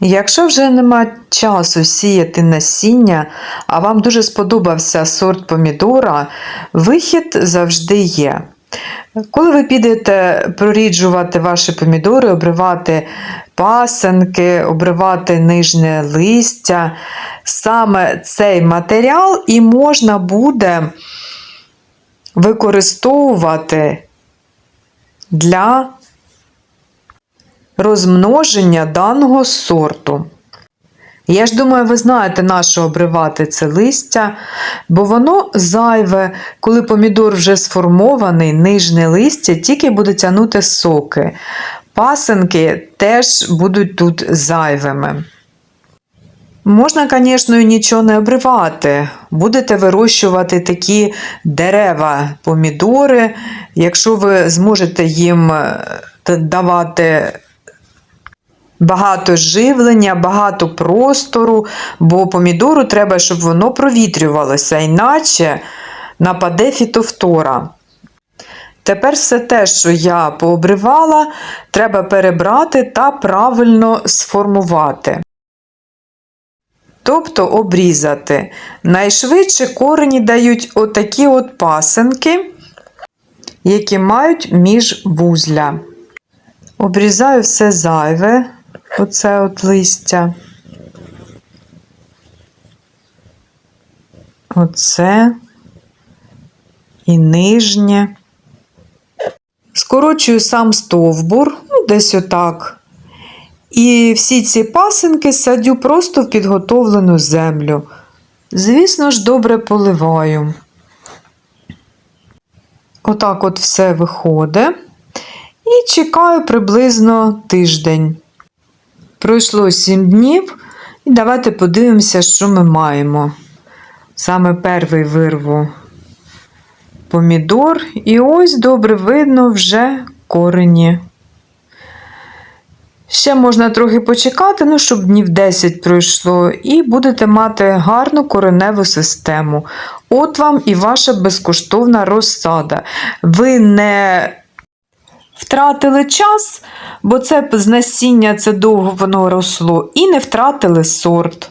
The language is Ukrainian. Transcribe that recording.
Якщо вже нема часу сіяти насіння, а вам дуже сподобався сорт помідора, вихід завжди є. Коли ви підете проріджувати ваші помідори, обривати пасенки, обривати нижнє листя, саме цей матеріал і можна буде використовувати для розмноження даного сорту. Я ж думаю, ви знаєте, на що обривати це листя, бо воно зайве, коли помідор вже сформований, нижнє листя тільки буде тягнути соки. Пасенки теж будуть тут зайвими. Можна, звісно, і нічого не обривати. Будете вирощувати такі дерева, помідори, якщо ви зможете їм е, давати багато живлення, багато простору, бо помідору треба, щоб воно провітрювалося, іначе нападе фітофтора. Тепер все те, що я пообривала, треба перебрати та правильно сформувати. Тобто обрізати. Найшвидше корені дають отакі от пасенки, які мають міжвузля. Обрізаю все зайве, оце от листя. Оце і нижнє. Скорочую сам стовбур, ну, десь отак. І всі ці пасинки садю просто в підготовлену землю. Звісно ж, добре поливаю. Отак от все виходить. І чекаю приблизно тиждень. Пройшло 7 днів, і давайте подивимося, що ми маємо. Саме перший вирву помідор, і ось добре видно вже корені. Ще можна трохи почекати, ну, щоб днів 10 пройшло, і будете мати гарну кореневу систему. От вам і ваша безкоштовна розсада. Ви не втратили час, бо це з насіння це довго воно росло, і не втратили сорт.